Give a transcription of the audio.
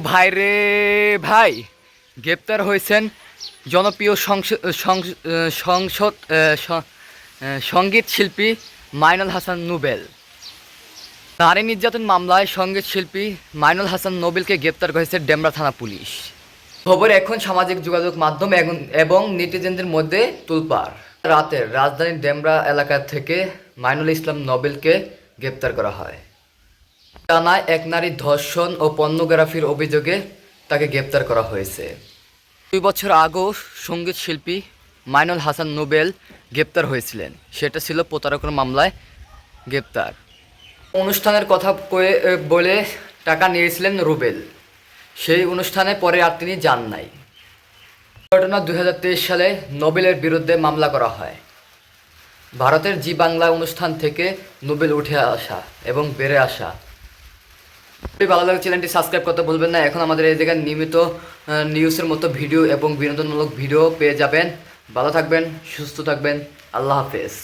ভাই রে ভাই, গ্রেপ্তার হয়েছেন জনপ্রিয় সংস- সংস- সংসদ সংগীত শিল্পী মাইনুল হাসান নোবেল। নারী নির্যাতন মামলায় সংগীত শিল্পী মাইনুল হাসান নোবেলকে গ্রেপ্তার করেছে ডেমরা থানা পুলিশ। খবর এখন সামাজিক যোগাযোগ মাধ্যম এবং- নেটিজেনদের মধ্যে তুলপাড় রাতের রাজধানীর ডেমরা এলাকা থেকে মাইনুল ইসলাম নোবেলকে গ্রেপ্তার করা হয়। টানায় এক নারী ধর্ষণ ও পর্নোগ্রাফির অভিযোগে তাকে গ্রেপ্তার করা হয়েছে। দুই বছর আগেও সংগীত শিল্পী মাইনুল হাসান নোবেল গ্রেপ্তার হয়েছিলেন। সেটা ছিল প্রতারকের মামলায় গ্রেপ্তার। অনুষ্ঠানের কথা বলে টাকা নিয়েছিলেন রুবেল। সেই অনুষ্ঠানে পরে আর তিনি যান নাই। ঘটনা দুই হাজার তেইশ সালে নোবেলের বিরুদ্ধে মামলা করা হয়। ভারতের জি বাংলা অনুষ্ঠান থেকে নোবেল উঠে আসা এবং বেড়ে আসা ভালো লাগে চ্যানেলটি সাবস্ক্রাইব করতে ভুলবেন না। এখন আমাদের এই জায়গায় নিয়মিত নিউজের মতো ভিডিও এবং বিনোদনমূলক ভিডিও পেয়ে যাবেন। ভালো থাকবেন, সুস্থ থাকবেন। আল্লাহ হাফেজ।